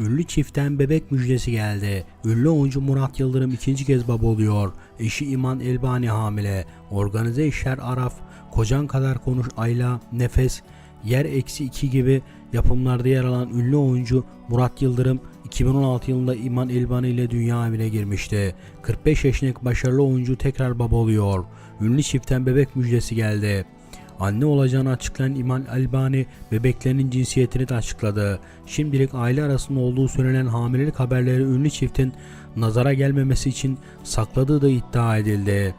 Ünlü çiftten bebek müjdesi geldi. Ünlü oyuncu Murat Yıldırım ikinci kez baba oluyor. Eşi İman Elbani hamile. Organize işler Araf, Kocan Kadar Konuş Ayla, Nefes, Yer Eksi 2 gibi yapımlarda yer alan ünlü oyuncu Murat Yıldırım 2016 yılında İman Elbani ile dünya evine girmişti. 45 yaşındaki başarılı oyuncu tekrar baba oluyor. Ünlü çiftten bebek müjdesi geldi. Anne olacağını açıklayan İman Albani bebeklerinin cinsiyetini de açıkladı. Şimdilik aile arasında olduğu söylenen hamilelik haberleri ünlü çiftin nazara gelmemesi için sakladığı da iddia edildi.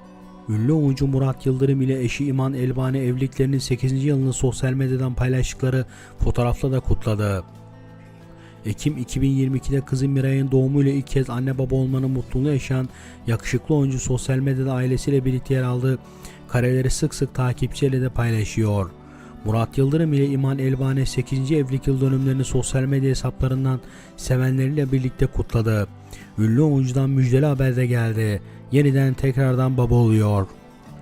Ünlü oyuncu Murat Yıldırım ile eşi İman Elbani evliliklerinin 8. yılını sosyal medyadan paylaştıkları fotoğrafla da kutladı. Ekim 2022'de kızı Miray'ın doğumuyla ilk kez anne baba olmanın mutluluğunu yaşayan yakışıklı oyuncu sosyal medyada ailesiyle birlikte yer aldığı kareleri sık sık takipçiyle de paylaşıyor. Murat Yıldırım ile İman Elbani 8. evlilik yıl dönümlerini sosyal medya hesaplarından sevenleriyle birlikte kutladı. Ünlü oyuncudan müjdeli haber de geldi. Yeniden tekrardan baba oluyor.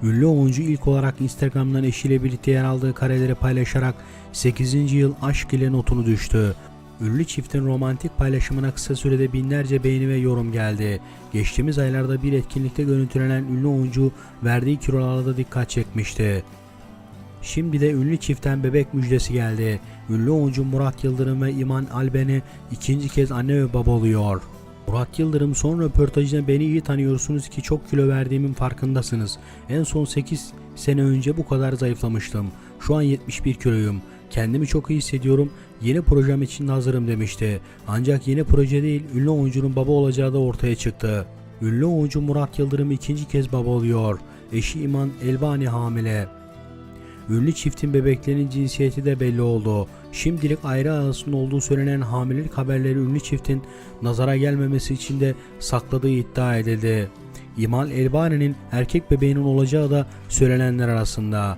Ünlü oyuncu ilk olarak Instagram'dan eşiyle birlikte yer aldığı kareleri paylaşarak 8. yıl aşk ile notunu düştü. Ünlü çiftin romantik paylaşımına kısa sürede binlerce beğeni ve yorum geldi. Geçtiğimiz aylarda bir etkinlikte görüntülenen ünlü oyuncu verdiği kilolarla da dikkat çekmişti. Şimdi de ünlü çiftten bebek müjdesi geldi. Ünlü oyuncu Murat Yıldırım ve İman Albeni ikinci kez anne ve baba oluyor. Murat Yıldırım son röportajında beni iyi tanıyorsunuz ki çok kilo verdiğimin farkındasınız. En son 8 sene önce bu kadar zayıflamıştım. Şu an 71 kiloyum. Kendimi çok iyi hissediyorum. Yeni projem için hazırım demişti. Ancak yeni proje değil, ünlü oyuncunun baba olacağı da ortaya çıktı. Ünlü oyuncu Murat Yıldırım ikinci kez baba oluyor. Eşi İman Elbani hamile. Ünlü çiftin bebeklerinin cinsiyeti de belli oldu. Şimdilik ayrı arasında olduğu söylenen hamilelik haberleri ünlü çiftin nazara gelmemesi için de sakladığı iddia edildi. İmal Elbani'nin erkek bebeğinin olacağı da söylenenler arasında.